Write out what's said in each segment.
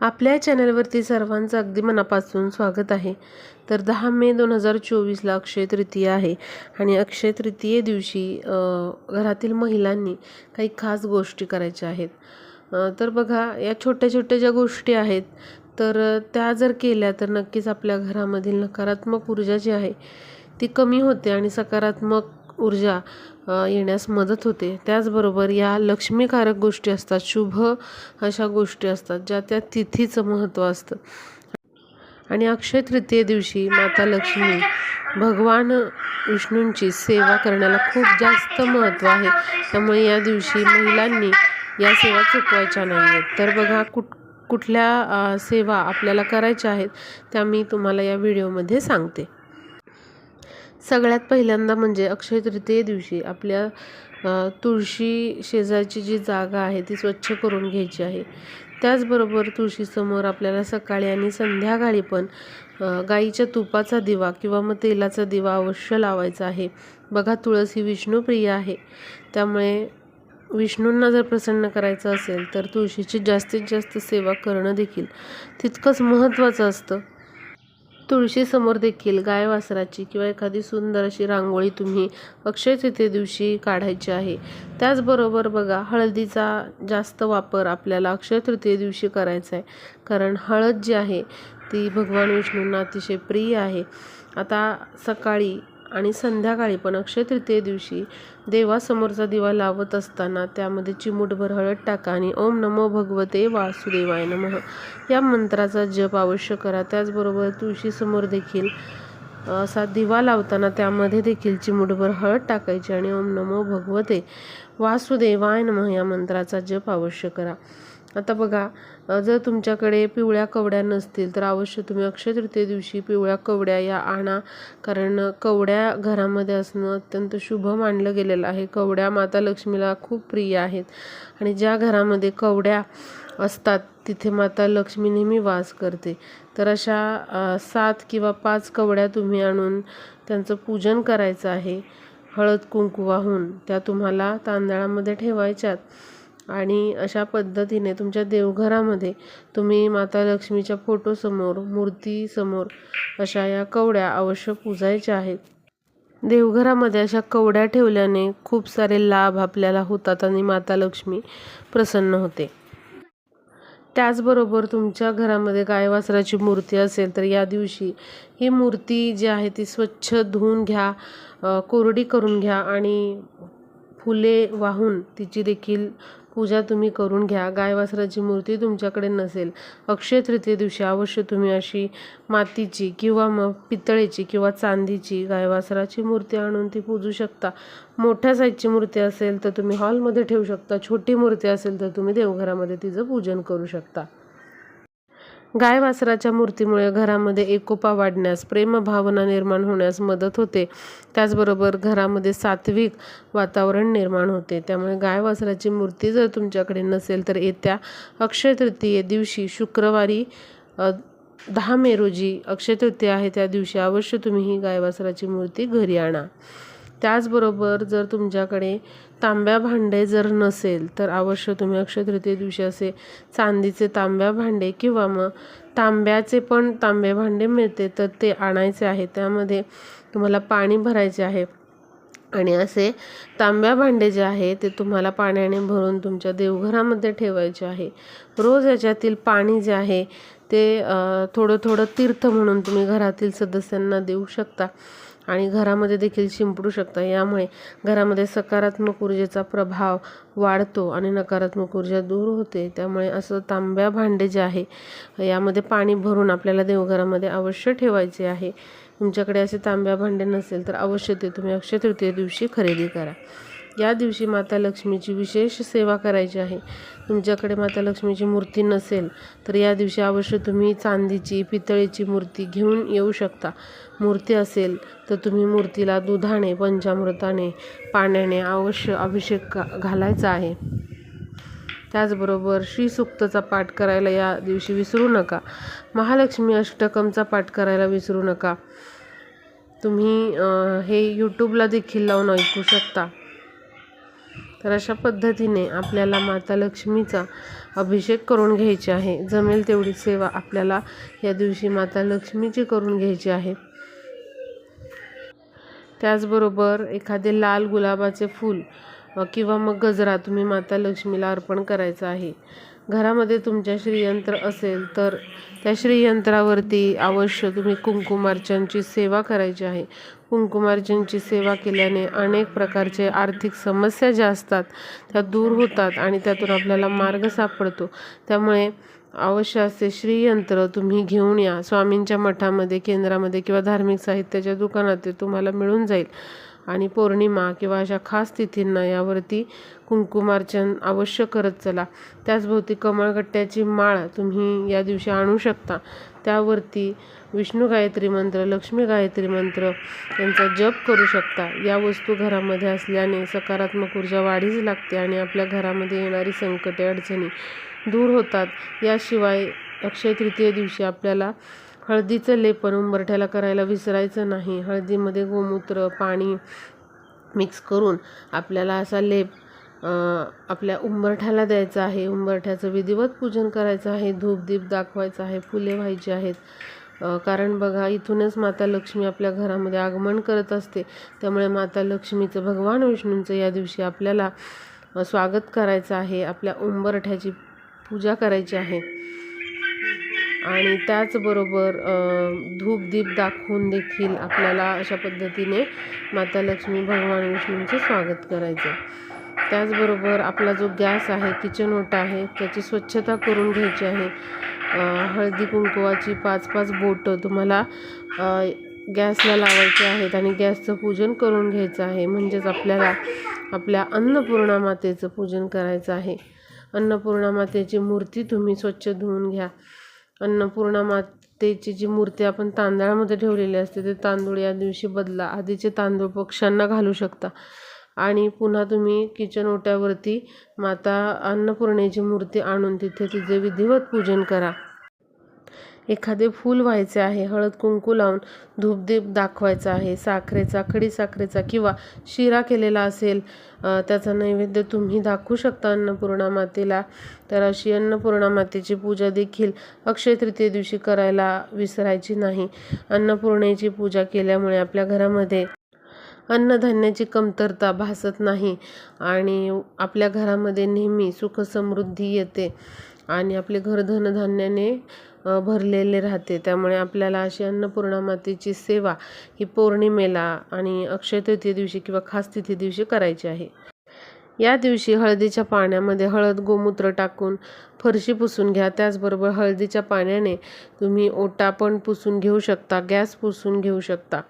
आपल्या चॅनलवरती सर्वांचं अगदी मनापासून स्वागत आहे. तर दहा मे दोन हजार चोवीसला अक्षय तृतीया आहे आणि अक्षय तृतीये दिवशी घरातील महिलांनी काही खास गोष्टी करायच्या आहेत. तर बघा या छोट्या छोट्या ज्या गोष्टी आहेत तर त्या जर केल्या तर नक्कीच आपल्या घरामधील नकारात्मक ऊर्जा जी आहे ती कमी होते आणि सकारात्मक ऊर्जा येण्यास मदत होते. त्याचबरोबर या लक्ष्मीकारक गोष्टी असतात शुभ अशा गोष्टी असतात ज्या त्या तिथीचं महत्त्व असतं. आणि अक्षय तृतीये दिवशी माता लक्ष्मी भगवान विष्णूंची सेवा करण्याला खूप जास्त महत्त्व आहे. त्यामुळे या दिवशी महिलांनी या सेवा चुकवायच्या नाही आहेत तर बघा कुठ कुठल्या सेवा आपल्याला करायच्या आहेत त्या मी तुम्हाला या व्हिडिओमध्ये सांगते. सगळ्यात पहिल्यांदा म्हणजे अक्षय तृतीये दिवशी आपल्या तुळशी शेजारची जी जागा आहे ती स्वच्छ करून घ्यायची आहे. त्याचबरोबर तुळशीसमोर आपल्याला सकाळी आणि संध्याकाळी पण गाईच्या तुपाचा दिवा किंवा मग तेलाचा दिवा अवश्य लावायचा आहे. बघा तुळस ही विष्णूप्रिय आहे. त्यामुळे विष्णूंना जर प्रसन्न करायचं असेल तर तुळशीची जास्तीत जास्त सेवा करणं देखील तितकंच महत्त्वाचं असतं. तुळशीसमोर देखील गाय वासराची किंवा एखादी सुंदर अशी रांगोळी तुम्ही अक्षय तृतीये दिवशी काढायची आहे. त्याचबरोबर बघा हळदीचा जास्त वापर आपल्याला अक्षय तृतीये दिवशी करायचा आहे. कारण हळद जी आहे ती भगवान विष्णूंना अतिशय प्रिय आहे. आता सकाळी आणि संध्याकाळी पण अक्षय तृतीये दिवशी देवासमोरचा दिवा लावत असताना त्यामध्ये चिमूटभर हळद टाका आणि ओम नमो भगवते वासुदेवाय नमः. या मंत्राचा जप अवश्य करा. त्याचबरोबर तुळशीसमोर देखील असा दिवा लावताना त्यामध्ये देखील चिमूटभर हळद टाकायची आणि ओम नमो भगवते वासुदेवाय नमः या मंत्राचा जप अवश्य करा. आता बघा जर तुमच्याकडे पिवळ्या कवड्या नसतील तर अवश्य तुम्ही अक्षय तृतीय दिवशी पिवळ्या कवड्या या आणा. कारण कवड्या घरामध्ये असणं अत्यंत शुभ मानलं गेलेलं आहे. कवड्या माता लक्ष्मीला खूप प्रिय आहेत. आणि ज्या घरामध्ये कवड्या असतात तिथे माता लक्ष्मी नेहमी वास करते. तर अशा सात किंवा पाच कवड्या तुम्ही आणून त्यांचं पूजन करायचं आहे. हळद कुंकू वाहून त्या तुम्हाला तांदळामध्ये ठेवायच्यात. आणि अशा पद्धतीने तुमच्या देवघरामध्ये तुम्ही माता लक्ष्मीच्या फोटोसमोर मूर्तीसमोर अशा या कवड्या अवश्य पूजायच्या आहेत. देवघरामध्ये अशा कवड्या ठेवल्याने खूप सारे लाभ आपल्याला होतात आणि माता लक्ष्मी प्रसन्न होते. त्याचबरोबर तुमच्या घरामध्ये गाय वासराची मूर्ती असेल तर या दिवशी ही मूर्ती जी आहे ती स्वच्छ धुवून घ्या कोरडी करून घ्या आणि फुले वाहून तिची देखील पूजा तुम्ही करून घ्या. गाय वासराची मूर्ती तुमच्याकडे नसेल. अक्षय तृतीये दिवशी अवश्य तुम्ही अशी मातीची किंवा मग पितळेची किंवा चांदीची गायवासराची मूर्ती आणून ती पूजू शकता. मोठ्या साईजची मूर्ती असेल तर तुम्ही हॉलमध्ये ठेवू शकता. छोटी मूर्ती असेल तर तुम्ही देवघरामध्ये तिचं पूजन करू शकता. गाय वासराच्या मूर्तीमुळे घरामध्ये एकोपा वाढण्यास प्रेमभावना निर्माण होण्यास मदत होते. त्याचबरोबर घरामध्ये सात्विक वातावरण निर्माण होते. त्यामुळे गाय वासराची मूर्ती जर तुमच्याकडे नसेल तर येत्या अक्षय तृतीये दिवशी शुक्रवारी दहा मे रोजी अक्षय तृतीया आहे. त्या दिवशी अवश्य तुम्ही ही गायवासराची मूर्ती घरी आणा. त्याचबरोबर जर तुमच्याकडे तांब्या भांडे जर नसेल तर अवश्य तुम्ही अक्षय तृतीय दिवशी असे चांदीचे तांब्या भांडे किंवा मग तांब्याचे पण तांबे भांडे मिळते तर ते आणायचे आहे. त्यामध्ये तुम्हाला पाणी भरायचे आहे. आणि असे तांब्या भांडे जे आहे ते तुम्हाला पाण्याने भरून तुमच्या देवघरामध्ये ठेवायचे आहे. रोज याच्यातील पाणी जे आहे ते थोडं थोडं तीर्थ म्हणून तुम्ही घरातील सदस्यांना देऊ शकता. आणि घरामध्ये देखील शिंपडू शकता. यामुळे घरामध्ये सकारात्मक ऊर्जेचा प्रभाव वाढतो आणि नकारात्मक ऊर्जा दूर होते. त्यामुळे असं तांब्या भांडे जे आहे यामध्ये पाणी भरून आपल्याला देवघरामध्ये अवश्य ठेवायचे आहे. तुमच्याकडे असे तांब्या भांडे नसेल तर अवश्य ते तुम्ही अक्षय तृतीय दिवशी खरेदी करा. या दिवशी माता लक्ष्मीची विशेष सेवा करायची आहे. तुमच्याकडे माता लक्ष्मीची मूर्ती नसेल तर या दिवशी अवश्य तुम्ही चांदीची पितळेची मूर्ती घेऊन येऊ शकता. मूर्ती असेल तर तुम्ही मूर्तीला दुधाने पंचामृताने पाण्याने अवश्य अभिषेक घा- घालायचा आहे. त्याचबरोबर श्रीसूक्तचा पाठ करायला या दिवशी विसरू नका. महालक्ष्मी अष्टकमचा पाठ करायला विसरू नका. तुम्ही हे यूट्यूबला देखील लावून ऐकू शकता. तर अशा पद्धतीने आपल्याला माता लक्ष्मीचा अभिषेक करून घ्यायचे आहे. जमेल तेवढी सेवा आपल्याला या दिवशी माता लक्ष्मीची करून घ्यायची आहे. त्याचबरोबर एखादे लाल गुलाबाचे फूल किंवा मग गजरा तुम्ही माता लक्ष्मीला अर्पण करायचा आहे. घरामध्ये तुमच्या श्रीयंत्र असेल तर त्या श्रीयंत्रावरती अवश्य तुम्ही कुंकुमार्चनची सेवा करायची आहे. कुंकुमार्चनची सेवा केल्याने अनेक प्रकारचे आर्थिक समस्या ज्या असतात त्या दूर होतात आणि त्यातून आपल्याला मार्ग सापडतो. त्यामुळे अवश्य असे श्रीयंत्र तुम्ही घेऊन या. स्वामींच्या मठामध्ये केंद्रामध्ये किंवा धार्मिक साहित्याच्या दुकानात ते तुम्हाला मिळून जाईल. आणि पौर्णिमा किंवा अशा खास तिथींना यावरती कुंकुमार्चन अवश्य करत चला. त्याचभोवती कमळगट्ट्याची माळ तुम्ही या दिवशी आणू शकता. त्यावरती विष्णू गायत्री मंत्र लक्ष्मी गायत्री मंत्र यांचा जप करू शकता. या वस्तू घरामध्ये असल्याने सकारात्मक ऊर्जा वाढीच लागते आणि आपल्या घरामध्ये येणारी संकटे अडचणी दूर होतात. याशिवाय अक्षय तृतीय दिवशी आपल्याला हळदीचं लेपन उंबरठ्याला करायला विसरायचं नाही. हळदीमध्ये गोमूत्र पाणी मिक्स करून आपल्याला असा लेप आपल्या उंबरठ्याला द्यायचा आहे. उंबरठ्याचं विधिवत पूजन करायचं आहे. धूपदीप दाखवायचं आहे. फुले व्हायची आहेत. कारण बघा इथूनच माता लक्ष्मी आपल्या घरामध्ये आगमन करत असते. त्यामुळे माता लक्ष्मीचं भगवान विष्णूंचं या दिवशी आपल्याला स्वागत करायचं आहे. आपल्या उंबरठ्याची पूजा करायची आहे. आणि त्याचबरोबर धूप धूपदीप दाखवून देखील आपल्याला अशा पद्धतीने माता लक्ष्मी भगवान विष्णूंचे स्वागत करायचं त्याचबरोबर आपला जो गॅस आहे किचन ओटा आहे त्याची स्वच्छता करून घ्यायची आहे. हळदी कुंकवाची पाच पाच बोटं तुम्हाला गॅसला लावायचे आहेत आणि गॅसचं पूजन करून घ्यायचं आहे. म्हणजेच आपल्याला आपल्या अन्नपूर्णा मातेचं पूजन करायचं आहे. अन्नपूर्णा मातेची मूर्ती तुम्ही स्वच्छ धुवून घ्या. अन्नपूर्णा मातेची जी मूर्ती आपण तांदळामध्ये ठेवलेली असते ते तांदूळ या दिवशी बदला आधीचे तांदूळ पक्ष्यांना घालू शकता. आणि पुन्हा तुम्ही किचन ओट्यावरती माता अन्नपूर्णेची मूर्ती आणून तिथे तिचे विधिवत पूजन करा. एखादे फूल व्हायचे आहे हळद कुंकू लावून धूपदीप दाखवायचा आहे साखरेचा खडी साखरेचा किंवा शिरा केलेला असेल त्याचा नैवेद्य तुम्ही दाखवू शकता अन्नपूर्णा मातेला. तर अशी अन्नपूर्णा मातेची पूजा देखील अक्षय तृतीय दिवशी करायला विसरायची नाही. अन्नपूर्णेची पूजा केल्यामुळे आपल्या घरामध्ये अन्नधान्याची कमतरता भासत नाही आणि आपल्या घरामध्ये नेहमी सुख समृद्धी येते आणि आपले घर धनधान्याने भरलेले राहते. त्यामुळे आपल्याला अशी अन्नपूर्णा मातेची सेवा ही पौर्णिमेला आणि अक्षय तृतीय दिवशी किंवा खास तिथी दिवशी करायची आहे. या दिवशी हळदीच्या पाण्यामध्ये हळद गोमूत्र टाकून फरशी पुसून घ्या. त्याचबरोबर हळदीच्या पाण्याने तुम्ही ओटा पण पुसून घेऊ शकता गॅस पुसून घेऊ शकता.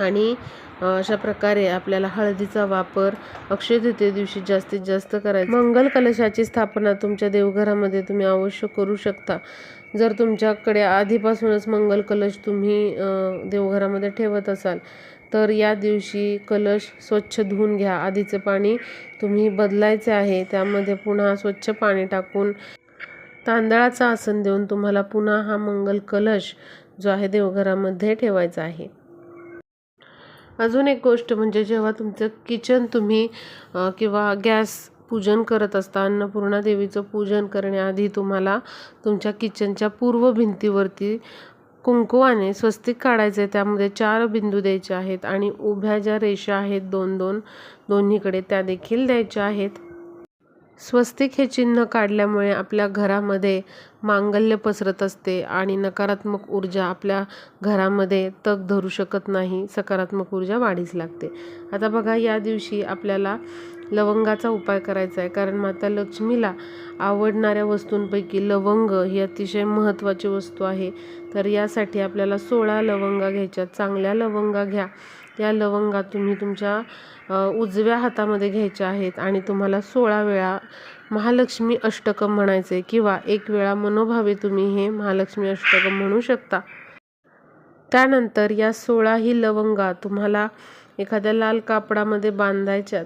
आणि अशा प्रकारे आपल्याला हळदीचा वापर अक्षय तृतीय दिवशी जास्तीत जास्त करायचा. मंगल कलशाची स्थापना तुमच्या देवघरामध्ये तुम्ही अवश्य करू शकता. जर तुमच्याकडे आधीपासूनच मंगल कलश तुम्ही देवघरामध्ये ठेवत असाल तर या दिवशी कलश स्वच्छ धुवून घ्या. आधीचे पाणी तुम्ही बदलायचे आहे त्यामध्ये पुन्हा स्वच्छ पाणी टाकून तांदळाचं आसन देऊन तुम्हाला पुन्हा हा मंगल कलश जो आहे देवघरामध्ये ठेवायचा आहे. अजून एक गोष्ट म्हणजे जेव्हा तुमचं किचन तुम्ही किंवा गॅस पूजन करत असता अन्नपूर्णा देवीचं पूजन करण्याआधी तुम्हाला तुमच्या किचनच्या पूर्व भिंतीवरती कुंकुवाने स्वस्तिक काढायचे त्यामध्ये चार बिंदू द्यायचे आहेत आणि उभ्या ज्या रेषा आहेत दोन दोन दोन्हीकडे त्या देखील द्यायच्या आहेत. स्वस्तिक हे चिन्ह काढल्यामुळे आपल्या घरामध्ये मांगल्य पसरत असते आणि नकारात्मक ऊर्जा आपल्या घरामध्ये तग धरू शकत नाही सकारात्मक ऊर्जा वाढीस लागते. आता बघा या दिवशी आपल्याला लवंगाचा उपाय करायचा आहे कारण माता लक्ष्मीला आवडणाऱ्या वस्तूंपैकी लवंग ही अतिशय महत्त्वाची वस्तू आहे. तर यासाठी आपल्याला सोळा लवंगा घ्यायच्या चांगल्या लवंगा घ्या. या लवंगा तुम्ही तुमच्या उजव्या हातामध्ये घ्यायच्या आहेत आणि तुम्हाला सोळा वेळा महालक्ष्मी अष्टकम म्हणायचे किंवा एक वेळा मनोभावे तुम्ही हे महालक्ष्मी अष्टकम म्हणू शकता. त्यानंतर या सोळाही लवंगा तुम्हाला एखाद्या लाल कापडामध्ये बांधायच्यात.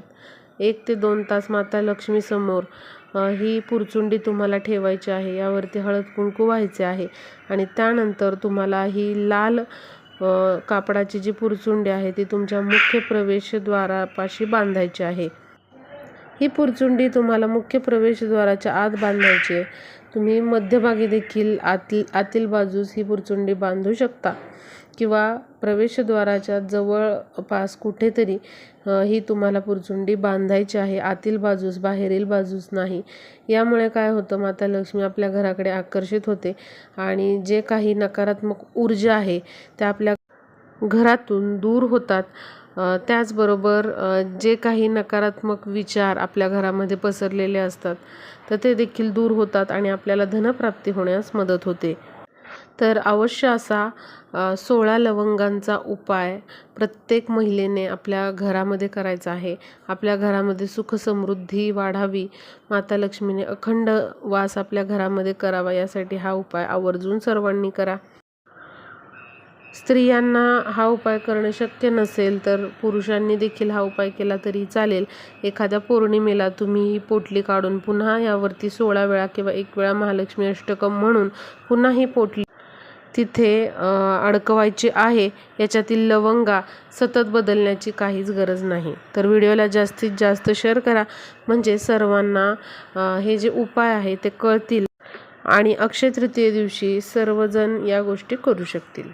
एक ते दोन तास माता लक्ष्मीसमोर ही पुरचुंडी तुम्हाला ठेवायची आहे. यावरती हळद कुंकू व्हायचे आहे आणि त्यानंतर तुम्हाला ही लाल कापडाची जी पुरचुंडी आहे ती तुमच्या मुख्य प्रवेशद्वारापाशी बांधायची आहे. ही पुरचुंडी तुम्हाला मुख्य प्रवेशद्वाराच्या आत बांधायची आहे. तुम्ही मध्यभागी देखील आतील आतील बाजूस ही पुरचुंडी बांधू शकता. किंवा प्रवेशद्वाराच्या जवळपास कुठेतरी ही तुम्हाला पुरचुंडी बांधायची आहे. आतील बाजूस बाहेरील बाजूस नाही. यामुळे काय होतं माता लक्ष्मी आपल्या घराकडे आकर्षित होते आणि जे काही नकारात्मक ऊर्जा आहे त्या आपल्या घरातून दूर होतात. त्याचबरोबर जे काही नकारात्मक विचार आपल्या घरामध्ये पसरलेले असतात तर ते देखील दूर होतात आणि आपल्याला धनप्राप्ती होण्यास मदत होते. तर अवश्य असा सोळा लवंगांचा उपाय प्रत्येक महिलेने आपल्या घरामध्ये करायचा आहे. आपल्या घरामध्ये सुख समृद्धी वाढावी माता लक्ष्मीने अखंड वास आपल्या घरामध्ये करावा यासाठी हा उपाय आवर्जून सर्वांनी करा. स्त्रियांना हा उपाय करणं शक्य नसेल तर पुरुषांनी देखील हा उपाय केला तरी चालेल. एखाद्या पौर्णिमेला तुम्ही ही पोटली काढून पुन्हा यावरती सोळा वेळा किंवा एक वेळा महालक्ष्मी अष्टकम म्हणून पुन्हा ही पोटली तिथे अडकवायची आहे याच्यातील लवंगा सतत बदलण्याची काहीच गरज नाही. तर व्हिडिओला जास्तीत जास्त शेअर करा. म्हणजे सर्वांना हे जे उपाय आहे ते कळतील. आणि अक्षय तृतीये दिवशी सर्वजण या गोष्टी करू शकतील.